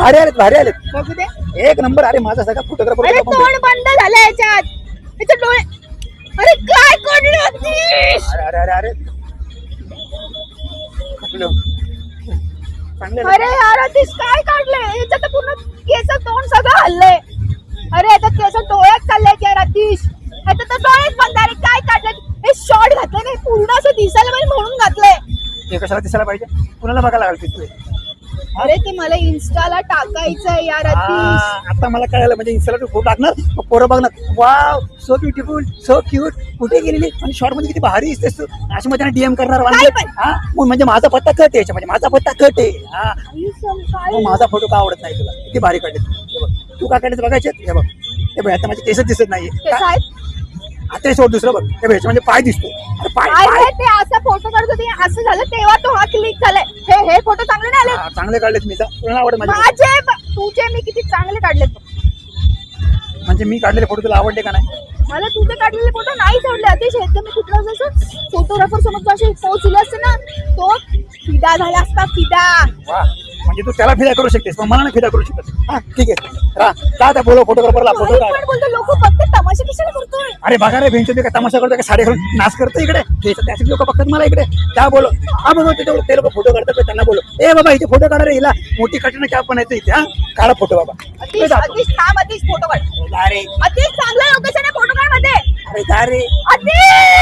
भारी आलेत भारी आलेत. बघू दे. एक नंबर अरे माझा सगळा फोटोग्राफर अरे तोंड बंद झालं याच्यात. याचे डोळे अरे काय काढले अतिश अरे अरे अरे अरे. खपलं. चांगले आले. अरे यार अतिश काय काढलंय? याच्यात तर पूर्ण केस तोंड सगळं हल्लंय. अरे याच्यात केस डोळ्यात चाललेत यार अतिश याच्यात तर डोळेच बंद अरे काय काढलं हे शॉर्ट घातलं नाही पूर्ण असं दिसायला पाहिजे म्हणून घातलंय. हे कशाला दिसायला पाहिजे? कुणाला बघायला लागल तिथे अरे ते मला इन्स्टाला टाकायचंय यार हा, अतिश आता मला कळालं म्हणजे इन्स्टाला फोटो टाकणार? मग पोरं बघणार. Wow so beautiful so cute कुठे गेलेली? आणि शॉर्टमध्ये किती भारी दिसतेस तू. अशी मध्ये डीएम करणार काय वांगे. पण? हा? मग म्हणजे माझा पत्ता कट आहे म्हणजे माझा पत्ता कट आहे. हा. आई मग माझा फोटो का आवडत नाही तुला? किती भारी काढले तू. हे बघ. तू का काढले बघायचे? हे बघ. हे बघ आता माझे केसच दिसत आहेत आता हे सोड दुसरं बघ. हे बघ याच्यामध्ये पाय दिसतो. अरे पाय काय पाय. रे, ते असा फोटो काढत होते. असं झालं तेव्हा तो हा क्लिक झालाय. हे हे फोटो चांगले नाही चांगले काढलेत मी. तर तुला नाही आवडत माझे. माझे ब- तुझे मी किती चांगले काढलेत म्हणजे मी काढलेले फोटो तुला आवडले का नाही? मला तुझे काढलेले फोटो नाही सोडले अतिश एकदम मी कुठला जसं फोटोग्राफर समोर तू असे पोहोचले असते ना तो फिदा झाला असता फिदा. वा. म्हणजे तू त्याला फिदा करू शकतेस पण मला नाही फिदा करू शकत. हा ठीक आहे. रा जा त्या फोटोग्राफरला फोटो काढ. बोलतो लोक बघते तमाशा कशाला करतोय? अरे बघा रे भेंचो ते काय तमाशा करतो का? साडे घालून नाच करतो इकडे? त्याचे लोक बघतात मला इकडे. त्या बोलो हा बघा ते ते लोक फोटो काढतात त्यांना बोलो. ए बाबा इथे फोटो काढा रे हिला. मोठी कठीण काय पण येते इथे हा. काढा फोटो बाबा. अतिश जा. अतिश थांब अतिश फोटो काढ. जा रे. अतिश चांगलं लोकेशन आहे फोटो काढमध्ये. अरे रे. अतिश!